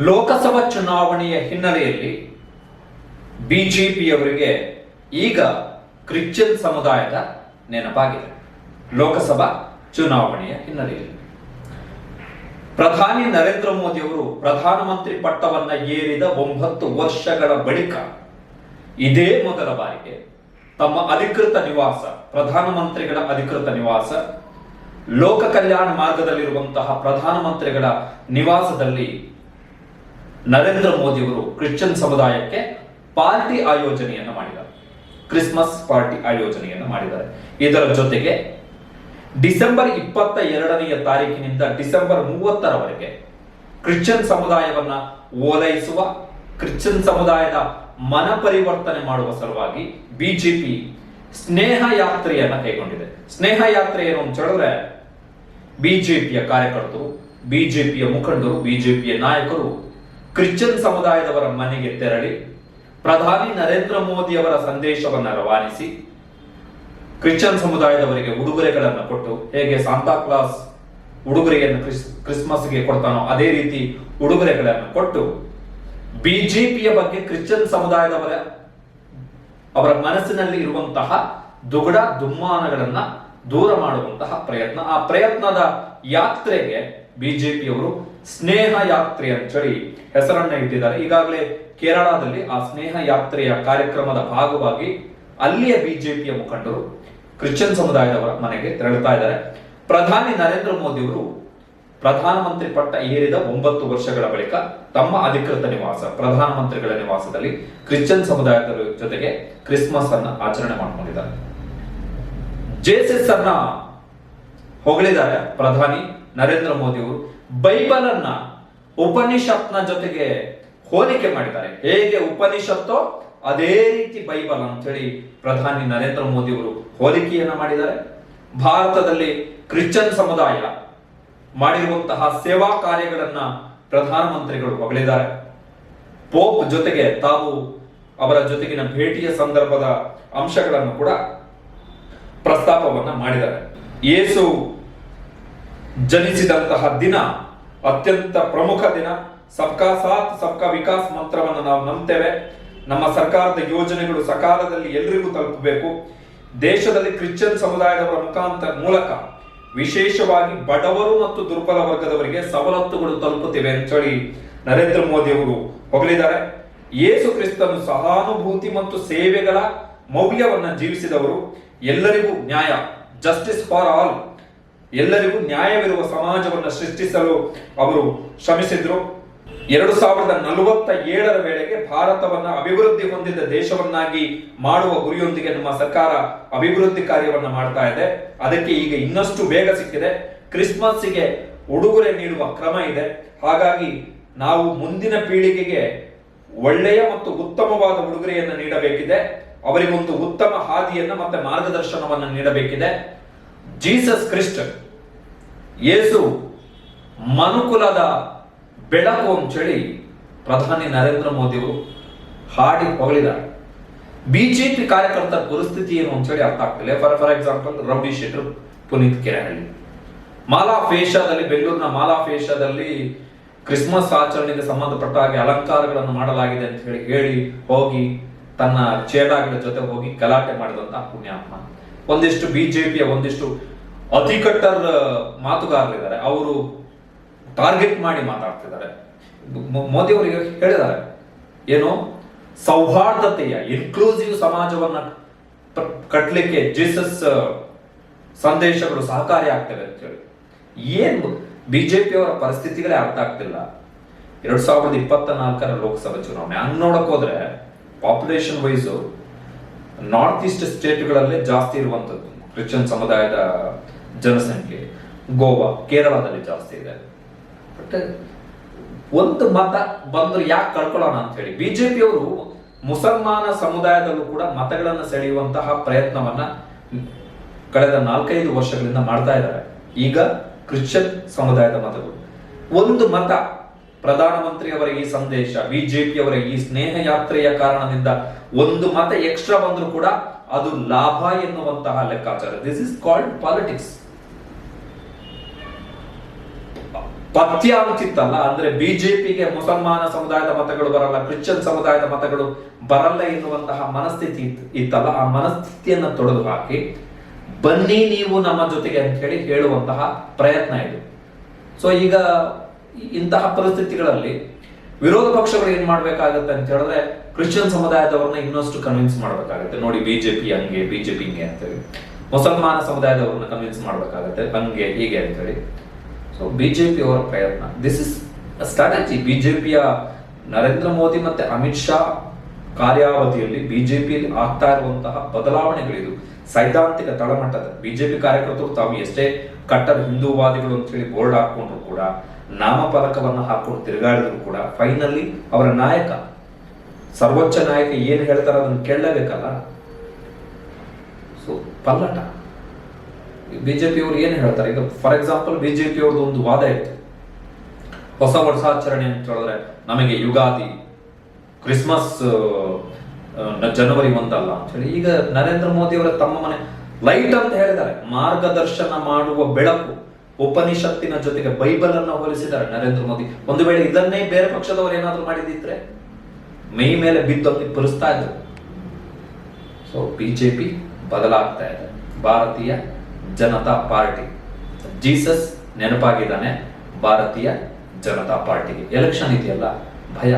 ಲೋಕಸಭಾ ಚುನಾವಣೆಯ ಹಿನ್ನೆಲೆಯಲ್ಲಿ ಬಿಜೆಪಿಯವರಿಗೆ ಈಗ ಕ್ರಿಶ್ಚಿಯನ್ ಸಮುದಾಯದ ನೆನಪಾಗಿದೆ. ಲೋಕಸಭಾ ಚುನಾವಣೆಯ ಹಿನ್ನೆಲೆಯಲ್ಲಿ. ಪ್ರಧಾನಿ ನರೇಂದ್ರ ಮೋದಿ ಅವರು ಪ್ರಧಾನಮಂತ್ರಿ ಪಟ್ಟವನ್ನ ಏರಿದ ಒಂಬತ್ತು ವರ್ಷಗಳ ಬಳಿಕ ಇದೇ ಮೊದಲ ಬಾರಿಗೆ ತಮ್ಮ ಅಧಿಕೃತ ನಿವಾಸ, ಪ್ರಧಾನಮಂತ್ರಿಗಳ ಅಧಿಕೃತ ನಿವಾಸ, ಲೋಕ ಕಲ್ಯಾಣ ಮಾರ್ಗದಲ್ಲಿರುವಂತಹ ಪ್ರಧಾನಮಂತ್ರಿಗಳ ನಿವಾಸದಲ್ಲಿ ನರೇಂದ್ರ ಮೋದಿಯವರು ಕ್ರಿಶ್ಚಿಯನ್ ಸಮುದಾಯಕ್ಕೆ ಪಾರ್ಟಿ ಆಯೋಜನೆಯನ್ನು ಮಾಡಿದ್ದಾರೆ. ಕ್ರಿಸ್ಮಸ್ ಪಾರ್ಟಿ ಆಯೋಜನೆಯನ್ನು ಮಾಡಿದ್ದಾರೆ. ಇದರ ಜೊತೆಗೆ ಡಿಸೆಂಬರ್ ಇಪ್ಪತ್ತ ಎರಡನೆಯ ತಾರೀಕಿನಿಂದ ಡಿಸೆಂಬರ್ ಮೂವತ್ತರವರೆಗೆ ಕ್ರಿಶ್ಚಿಯನ್ ಸಮುದಾಯವನ್ನ ಓಲೈಸುವ, ಕ್ರಿಶ್ಚಿಯನ್ ಸಮುದಾಯದ ಮನ ಪರಿವರ್ತನೆ ಮಾಡುವ ಸಲುವಾಗಿ ಬಿಜೆಪಿ ಸ್ನೇಹ ಯಾತ್ರೆಯನ್ನ ಕೈಗೊಂಡಿದೆ. ಸ್ನೇಹ ಯಾತ್ರೆ ಏನು ಅಂತ ಹೇಳಿದ್ರೆ ಬಿಜೆಪಿಯ ಕಾರ್ಯಕರ್ತರು, ಬಿಜೆಪಿಯ ಮುಖಂಡರು, ಬಿಜೆಪಿಯ ನಾಯಕರು ಕ್ರಿಶ್ಚಿಯನ್ ಸಮುದಾಯದವರ ಮನೆಗೆ ತೆರಳಿ ಪ್ರಧಾನಿ ನರೇಂದ್ರ ಮೋದಿ ಅವರ ಸಂದೇಶವನ್ನು ರವಾನಿಸಿ ಕ್ರಿಶ್ಚಿಯನ್ ಸಮುದಾಯದವರಿಗೆ ಉಡುಗೊರೆಗಳನ್ನು ಕೊಟ್ಟು ಹೇಗೆ ಸಾಂತಾ ಕ್ಲಾಸ್ ಉಡುಗೊರೆಯನ್ನು ಕ್ರಿಸ್, ಕ್ರಿಸ್ಮಸ್ಗೆ ಕೊಡ್ತಾನೋ ಅದೇ ರೀತಿ ಉಡುಗೊರೆಗಳನ್ನು ಕೊಟ್ಟು ಬಿಜೆಪಿಯ ಬಗ್ಗೆ ಕ್ರಿಶ್ಚಿಯನ್ ಸಮುದಾಯದವರ, ಅವರ ಮನಸ್ಸಿನಲ್ಲಿ ಇರುವಂತಹ ದುಗುಡ ದುಮ್ಮಾನಗಳನ್ನ ದೂರ ಮಾಡುವಂತಹ ಪ್ರಯತ್ನ. ಆ ಪ್ರಯತ್ನದ ಯಾತ್ರೆಗೆ ಬಿಜೆಪಿಯವರು ಸ್ನೇಹ ಯಾತ್ರೆ ಹೆಸರನ್ನ ಇಟ್ಟಿದ್ದಾರೆ. ಈಗಾಗಲೇ ಕೇರಳದಲ್ಲಿ ಆ ಸ್ನೇಹ ಯಾತ್ರೆಯ ಕಾರ್ಯಕ್ರಮದ ಭಾಗವಾಗಿ ಅಲ್ಲಿಯ ಬಿಜೆಪಿಯ ಮುಖಂಡರು ಕ್ರಿಶ್ಚಿಯನ್ ಸಮುದಾಯದವರ ಮನೆಗೆ ತೆರಳುತ್ತಾ ಇದ್ದಾರೆ. ಪ್ರಧಾನಿ ನರೇಂದ್ರ ಮೋದಿ ಅವರು ಪ್ರಧಾನಮಂತ್ರಿ ಪಟ್ಟ ಏರಿದ ಒಂಬತ್ತು ವರ್ಷಗಳ ಬಳಿಕ ತಮ್ಮ ಅಧಿಕೃತ ನಿವಾಸ, ಪ್ರಧಾನಮಂತ್ರಿಗಳ ನಿವಾಸದಲ್ಲಿ ಕ್ರಿಶ್ಚಿಯನ್ ಸಮುದಾಯದ ಜೊತೆಗೆ ಕ್ರಿಸ್ಮಸ್ ಅನ್ನ ಆಚರಣೆ ಮಾಡಿಕೊಂಡಿದ್ದಾರೆ. ಜೆಎಸ್ಎಸ್ ಅನ್ನ ಹೊಗಳಿದ್ದಾರೆ ಪ್ರಧಾನಿ ನರೇಂದ್ರ ಮೋದಿ ಅವರು ಬೈಬಲ್ ಅನ್ನ ಉಪನಿಷತ್ನ ಜೊತೆಗೆ ಹೋಲಿಕೆ ಮಾಡಿದ್ದಾರೆ. ಹೇಗೆ ಉಪನಿಷತ್ತೋ ಅದೇ ರೀತಿ ಬೈಬಲ್ ಅಂತೇಳಿ ಪ್ರಧಾನಿ ನರೇಂದ್ರ ಮೋದಿ ಅವರು ಹೋಲಿಕೆಯನ್ನ ಮಾಡಿದ್ದಾರೆ. ಭಾರತದಲ್ಲಿ ಕ್ರಿಶ್ಚಿಯನ್ ಸಮುದಾಯ ಮಾಡಿರುವಂತಹ ಸೇವಾ ಕಾರ್ಯಗಳನ್ನ ಪ್ರಧಾನಮಂತ್ರಿಗಳು ಹೊಗಳಿದ್ದಾರೆ. ಪೋಪ್ ಜೊತೆಗೆ ತಾವು ಅವರ ಜೊತೆಗಿನ ಭೇಟಿಯ ಸಂದರ್ಭದ ಅಂಶಗಳನ್ನು ಕೂಡ ಪ್ರಸ್ತಾಪವನ್ನ ಮಾಡಿದ್ದಾರೆ. ಯೇಸು ಜನಿಸಿದಂತಹ ದಿನ, ಅತ್ಯಂತ ಪ್ರಮುಖ ದಿನ. ಸಬ್ಕಾ ಸಾಥ್, ಸಬ್ಕಾ ವಿಕಾಸ್ ಮಂತ್ರವನ್ನು ನಾವು ನಂಬ್ತೇವೆ. ನಮ್ಮ ಸರ್ಕಾರದ ಯೋಜನೆಗಳು ಸಕಾಲದಲ್ಲಿ ಎಲ್ಲರಿಗೂ ತಲುಪಬೇಕು. ದೇಶದಲ್ಲಿ ಕ್ರಿಶ್ಚಿಯನ್ ಸಮುದಾಯದವರ ಮುಖಾಂತರ ಮೂಲಕ ವಿಶೇಷವಾಗಿ ಬಡವರು ಮತ್ತು ದುರ್ಬಲ ವರ್ಗದವರಿಗೆ ಸವಲತ್ತುಗಳು ತಲುಪುತ್ತಿವೆ ಅಂತೇಳಿ ನರೇಂದ್ರ ಮೋದಿ ಅವರು ಹೊಗಳಿದ್ದಾರೆ. ಯೇಸು ಕ್ರಿಸ್ತನು ಸಹಾನುಭೂತಿ ಮತ್ತು ಸೇವೆಗಳ ಮೌಲ್ಯವನ್ನ ಜೀವಿಸಿದವರು. ಎಲ್ಲರಿಗೂ ನ್ಯಾಯ ಜಸ್ಟಿಸ್ ಫಾರ್ ಆಲ್ ಎಲ್ಲರಿಗೂ ನ್ಯಾಯವಿರುವ ಸಮಾಜವನ್ನು ಸೃಷ್ಟಿಸಲು ಅವರು ಶ್ರಮಿಸಿದ್ರು. ಎರಡು ಸಾವಿರದ ನಲವತ್ತ ಏಳರ ವೇಳೆಗೆ ಭಾರತವನ್ನ ಅಭಿವೃದ್ಧಿ ಹೊಂದಿದ ದೇಶವನ್ನಾಗಿ ಮಾಡುವ ಗುರಿಯೊಂದಿಗೆ ನಮ್ಮ ಸರ್ಕಾರ ಅಭಿವೃದ್ಧಿ ಕಾರ್ಯವನ್ನು ಮಾಡ್ತಾ ಇದೆ. ಅದಕ್ಕೆ ಈಗ ಇನ್ನಷ್ಟು ಬೇಗ ಸಿಕ್ಕಿದೆ. ಕ್ರಿಸ್ಮಸ್ಸಿಗೆ ಉಡುಗೊರೆ ನೀಡುವ ಕ್ರಮ ಇದೆ. ಹಾಗಾಗಿ ನಾವು ಮುಂದಿನ ಪೀಳಿಗೆಗೆ ಒಳ್ಳೆಯ ಮತ್ತು ಉತ್ತಮವಾದ ಉಡುಗೊರೆಯನ್ನು ನೀಡಬೇಕಿದೆ. ಅವರಿಗೊಂದು ಉತ್ತಮ ಹಾದಿಯನ್ನು ಮತ್ತೆ ಮಾರ್ಗದರ್ಶನವನ್ನು ನೀಡಬೇಕಿದೆ. ಜೀಸಸ್ ಕ್ರಿಸ್ಟ್ ಯೇಸು ಮನುಕುಲದ ಬೆಳಕು ಅಂತೇಳಿ ಪ್ರಧಾನಿ ನರೇಂದ್ರ ಮೋದಿ ಅವರು ಹಾಡಿ ಹೊಗಳಿದ್ದಾರೆ. ಬಿಜೆಪಿ ಕಾರ್ಯಕರ್ತರ ಪರಿಸ್ಥಿತಿ ಏನು ಅಂತೇಳಿ ಅರ್ಥ ಆಗ್ತಿಲ್ಲ. ಫಾರ್ ಫಾರ್ ಎಕ್ಸಾಂಪಲ್ ರೌಡಿ ಶೆಟ್ರು ಪುನೀತ್ ಕೆರೆಹಳ್ಳಿ ಮಾಲಾ ಫೇಷಾದಲ್ಲಿ ಬೆಂಗಳೂರಿನ ಮಾಲಾ ಫೇಷಾದಲ್ಲಿ ಕ್ರಿಸ್ಮಸ್ ಆಚರಣೆಗೆ ಸಂಬಂಧಪಟ್ಟ ಹಾಗೆ ಅಲಂಕಾರಗಳನ್ನು ಮಾಡಲಾಗಿದೆ ಅಂತ ಹೇಳಿ ಹೇಳಿ ಹೋಗಿ ತನ್ನ ಚೇಡಾಗಿನ ಜೊತೆ ಹೋಗಿ ಗಲಾಟೆ ಮಾಡಿದಂತಹ ಪುಣ್ಯಾತ್ಮ. ಒಂದಿಷ್ಟು ಬಿಜೆಪಿಯ ಒಂದಿಷ್ಟು ಅತಿಕಟ್ಟರ್ ಮಾತುಗಾರರಿದ್ದಾರೆ. ಅವರು ಟಾರ್ಗೆಟ್ ಮಾಡಿ ಮಾತಾಡ್ತಿದ್ದಾರೆ. ಮೋದಿ ಅವರಿಗೆ ಹೇಳಿದ್ದಾರೆ. ಏನು? ಸೌಹಾರ್ದತೆಯ ಇನ್ಕ್ಲೂಸಿವ್ ಸಮಾಜವನ್ನ ಕಟ್ಟಲಿಕ್ಕೆ ಜೀಸಸ್ ಸಂದೇಶಗಳು ಸಹಕಾರಿ ಆಗ್ತವೆ ಅಂತ ಹೇಳಿ ಏನು ಬಿಜೆಪಿಯವರ ಪರಿಸ್ಥಿತಿಗಳೇ ಅರ್ಥ ಆಗ್ತಿಲ್ಲ. ಎರಡ್ ಸಾವಿರದ ಇಪ್ಪತ್ತ ನಾಲ್ಕರ ಲೋಕಸಭಾ ಚುನಾವಣೆ. ಹಂಗ್ ನೋಡಕ್ ಹೋದ್ರೆ ಪಾಪ್ಯುಲೇಷನ್ ವೈಸ್ ನಾರ್ತ್ ಈಸ್ಟ್ ಸ್ಟೇಟ್ಗಳಲ್ಲೇ ಜಾಸ್ತಿ ಇರುವಂತದ್ದು ಕ್ರಿಶ್ಚಿಯನ್ ಸಮುದಾಯದ ಜನಸಂಖ್ಯೆ. ಗೋವಾ ಕೇರಳದಲ್ಲಿ ಜಾಸ್ತಿ ಇದೆ. ಬಟ್ ಒಂದು ಮತ ಬಂದ್ರೆ ಯಾಕೆ ಕಳ್ಕೊಳ್ಳೋಣ ಅಂತ ಹೇಳಿ. ಬಿಜೆಪಿಯವರು ಮುಸಲ್ಮಾನ ಸಮುದಾಯದಲ್ಲೂ ಕೂಡ ಮತಗಳನ್ನು ಸೆಳೆಯುವಂತಹ ಪ್ರಯತ್ನವನ್ನ ಕಳೆದ ನಾಲ್ಕೈದು ವರ್ಷಗಳಿಂದ ಮಾಡ್ತಾ ಇದ್ದಾರೆ. ಈಗ ಕ್ರಿಶ್ಚಿಯನ್ ಸಮುದಾಯದ ಮತಗಳು. ಒಂದು ಮತ ಪ್ರಧಾನಮಂತ್ರಿಯವರ ಈ ಸಂದೇಶ, ಬಿಜೆಪಿಯವರ ಈ ಸ್ನೇಹ ಯಾತ್ರೆಯ ಕಾರಣದಿಂದ ಒಂದು ಮತ ಎಕ್ಸ್ಟ್ರಾ ಬಂದರೂ ಕೂಡ ಅದು ಲಾಭ ಎನ್ನುವಂತಹ ಲೆಕ್ಕಾಚಾರ. ದಿಸ್ ಇಸ್ ಕಾಲ್ಡ್ ಪಾಲಿಟಿಕ್ಸ್ ಪಥ್ಯ ಅಂತಿತ್ತಲ್ಲ ಅಂದ್ರೆ ಬಿಜೆಪಿಗೆ ಮುಸಲ್ಮಾನ ಸಮುದಾಯದ ಮತಗಳು ಬರಲ್ಲ, ಕ್ರಿಶ್ಚಿಯನ್ ಸಮುದಾಯದ ಮತಗಳು ಬರಲ್ಲ ಎನ್ನುವಂತಹ ಮನಸ್ಥಿತಿ ಇತ್- ಇತ್ತಲ್ಲ, ಆ ಮನಸ್ಥಿತಿಯನ್ನು ತೊಡೆದು ಹಾಕಿ ಬನ್ನಿ ನೀವು ನಮ್ಮ ಜೊತೆಗೆ ಅಂತ ಹೇಳಿ ಹೇಳುವಂತಹ ಪ್ರಯತ್ನ ಇದು. ಸೊ ಈಗ ಇಂತಹ ಪರಿಸ್ಥಿತಿಗಳಲ್ಲಿ ವಿರೋಧ ಪಕ್ಷಗಳು ಏನ್ ಮಾಡ್ಬೇಕಾಗತ್ತೆ ಅಂತ ಹೇಳಿದ್ರೆ ಕ್ರಿಶ್ಚಿಯನ್ ಸಮುದಾಯದವ್ರನ್ನ ಇನ್ನಷ್ಟು ಕನ್ವಿನ್ಸ್ ಮಾಡ್ಬೇಕಾಗತ್ತೆ. ನೋಡಿ ಬಿಜೆಪಿ ಹಂಗೆ ಬಿಜೆಪಿ ಹಿಂಗೆ ಅಂತೇಳಿ. ಮುಸಲ್ಮಾನ ಸಮುದಾಯದವ್ರನ್ನ ಕನ್ವಿನ್ಸ್ ಮಾಡ್ಬೇಕಾಗತ್ತೆ. ಹಂಗೆ, ಹೀಗೆ ಅಂತೇಳಿ. ಸೊ ಬಿಜೆಪಿ ಅವರ ಪ್ರಯತ್ನ. ದಿಸ್ ಇಸ್ ಸ್ಟ್ರಾಟಜಿ ಬಿಜೆಪಿಯ ನರೇಂದ್ರ ಮೋದಿ ಮತ್ತೆ ಅಮಿತ್ ಶಾ ಕಾರ್ಯಾವಧಿಯಲ್ಲಿ ಬಿಜೆಪಿಯಲ್ಲಿ ಆಗ್ತಾ ಇರುವಂತಹ ಬದಲಾವಣೆಗಳಿದು. ಸೈದ್ಧಾಂತಿಕ ತಳಮಟ್ಟದ. ಬಿಜೆಪಿ ಕಾರ್ಯಕರ್ತರು ತಾವು ಎಷ್ಟೇ ಕಟ್ಟರ್ ಹಿಂದೂವಾದಿಗಳು ಅಂತ ಹೇಳಿ ಬೋರ್ಡ್ ಹಾಕೊಂಡ್ರು ಕೂಡ ನಾಮಫಲಕವನ್ನ ಹಾಕೊಂಡು ತಿರುಗಾಡಿದ್ರು ಕೂಡ ಫೈನಲಿ ಅವರ ನಾಯಕ, ಸರ್ವೋಚ್ಚ ನಾಯಕ ಏನು ಹೇಳ್ತಾರ ಅದನ್ನು ಕೇಳಲೇಬೇಕಲ್ಲ? ಸೊ ಪಲ್ಲಟ. ಬಿಜೆಪಿ ಅವರು ಏನು ಹೇಳ್ತಾರೆ? ಈಗ ಫಾರ್ ಎಕ್ಸಾಂಪಲ್ ಬಿಜೆಪಿ ಅವ್ರದ್ದು ಒಂದು ವಾದ ಇತ್ತು. ಹೊಸ ವರ್ಷಾಚರಣೆ ಅಂತ ಹೇಳಿದ್ರೆ ನಮಗೆ ಯುಗಾದಿ ಕ್ರಿಸ್ಮಸ್ ಜನವರಿ ಒಂದಲ್ಲ ಅಂತ ಹೇಳಿ ಈಗ ನರೇಂದ್ರ ಮೋದಿ ಅವರ ತಮ್ಮ ಮನೆ ಲೈಟ್ ಅಂತ ಹೇಳಿದ್ದಾರೆ. ಮಾರ್ಗದರ್ಶನ ಮಾಡುವ ಬೆಳಕು. ಉಪನಿಷತ್ತಿನ ಜೊತೆಗೆ ಬೈಬಲ್ ಅನ್ನ ಹೋಲಿಸಿದ್ದಾರೆ ನರೇಂದ್ರ ಮೋದಿ, ಒಂದು ವೇಳೆ ಇದನ್ನೇ ಬೇರೆ ಪಕ್ಷದವರು ಏನಾದ್ರು ಮಾಡಿದಿದ್ರೆ ಮೈ ಮೇಲೆ ಬಿದ್ದು ಪುರಿಸ್ತಾ ಇದ್ರು. ಸೊ ಬಿಜೆಪಿ ಬದಲಾಗ್ತಾ ಇದೆ. ಭಾರತೀಯ ಜನತಾ ಪಾರ್ಟಿ. ಜೀಸಸ್ ನೆನಪಾಗಿದ್ದಾನೆ, ಭಾರತೀಯ ಜನತಾ ಪಾರ್ಟಿಗೆ. ಎಲೆಕ್ಷನ್ ಇದೆಯಲ್ಲ, ಭಯ.